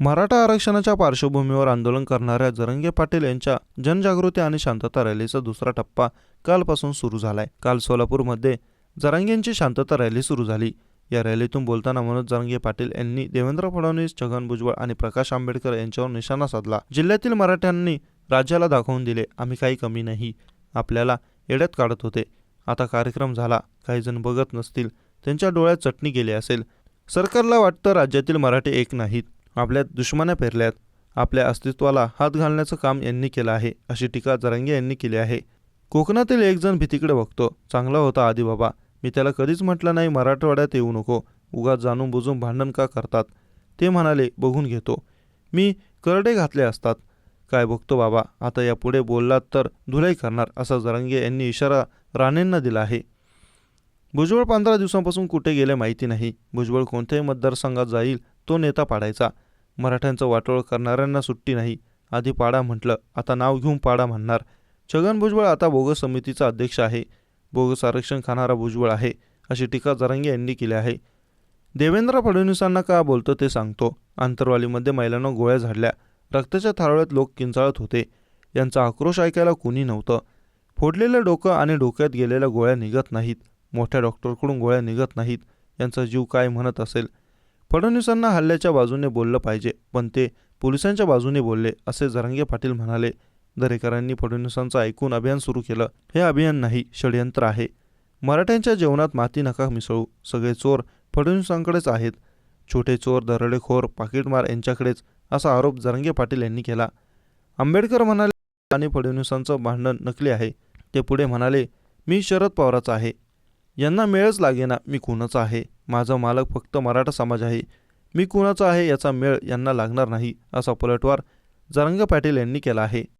मराठा आरक्षणाच्या पार्श्वभूमीवर आंदोलन करणाऱ्या जरंगे पाटील यांच्या जनजागृती आणि शांतता रॅलीचा दुसरा टप्पा कालपासून सुरू झालाय. काल सोलापूरमध्ये जरांगेंची शांतता रॅली सुरू झाली. या रॅलीतून बोलताना मनोज जरांगे पाटील यांनी देवेंद्र फडणवीस छगन भुजबळ आणि प्रकाश आंबेडकर यांच्यावर निशाणा साधला. जिल्ह्यातील मराठ्यांनी राज्याला दाखवून दिले आम्ही काही कमी नाही. आपल्याला येड्यात काढत होते. आता कार्यक्रम झाला. काही जण बघत नसतील. त्यांच्या डोळ्यात चटणी गेली असेल. सरकारला वाटतं राज्यातील मराठी एक नाहीत. आपल्या दुश्मन्या पेरल्यात. आपल्या अस्तित्वाला हात घालण्याचं काम यांनी केलं आहे अशी टीका जरांगे यांनी केली आहे. कोकणातील एक जण भीतीकडे बघतो. चांगला होता आधी बाबा मी त्याला कधीच म्हटलं नाही मराठवाड्यात येऊ नको. उगा जाणून बुजून भांडण का करतात? ते म्हणाले बघून घेतो. मी करडे घातले असतात. काय बघतो बाबा? आता यापुढे बोललात तर धुलाई करणार असा जरांगे यांनी इशारा राणेंना दिला आहे. भुजबळ पंधरा दिवसांपासून कुठे गेले माहिती नाही. भुजबळ कोणत्याही मतदारसंघात जाईल तो नेता पाडायचा. मराठ्यांचं वाटोळ करणाऱ्यांना सुट्टी नाही. आधी पाडा म्हटलं आता नाव घेऊन पाडा म्हणणार. छगन भुजबळ आता बोगस समितीचा अध्यक्ष आहे. बोगस आरक्षण खाणारा भुजबळ आहे अशी टीका जरांगे यांनी केली आहे. देवेंद्र फडणवीसांना का बोलतो ते सांगतो. आंतरवालीमध्ये महिलांना गोळ्या झाडल्या. रक्ताच्या थारोळ्यात लोक किंचाळत होते. यांचा आक्रोश ऐकायला कुणी नव्हतं. फोडलेलं डोकं आणि डोक्यात गेलेल्या गोळ्या निघत नाहीत. मोठ्या डॉक्टरकडून गोळ्या निघत नाहीत. यांचा जीव काय म्हणत असेल? फडणवीसांना हल्ल्याच्या बाजूने बोललं पाहिजे पण ते पोलिसांच्या बाजूने बोलले असे जरांगे पाटील म्हणाले. दरेकरांनी फडणवीसांचं ऐकून अभियान सुरू केलं. हे अभियान नाही षडयंत्र आहे. मराठ्यांच्या जेवणात माती नका मिसळू. सगळे चोर फडणवीसांकडेच आहेत. छोटे चोर दरोडेखोर पाकिटमार यांच्याकडेच असा आरोप जरांगे पाटील यांनी केला. आंबेडकर म्हणाले आणि फडणवीसांचं भांडण नकली आहे. ते पुढे म्हणाले मी शरद पवाराचा आहे. यांना मेळच लागेना मी कुणाचा आहे. माझा मालक फक्त मराठा समाज आहे. मी कुणाचा आहे याचा मेळ यांना लागणार नाही असा पलटवार जरंग पाटील यांनी केला आहे.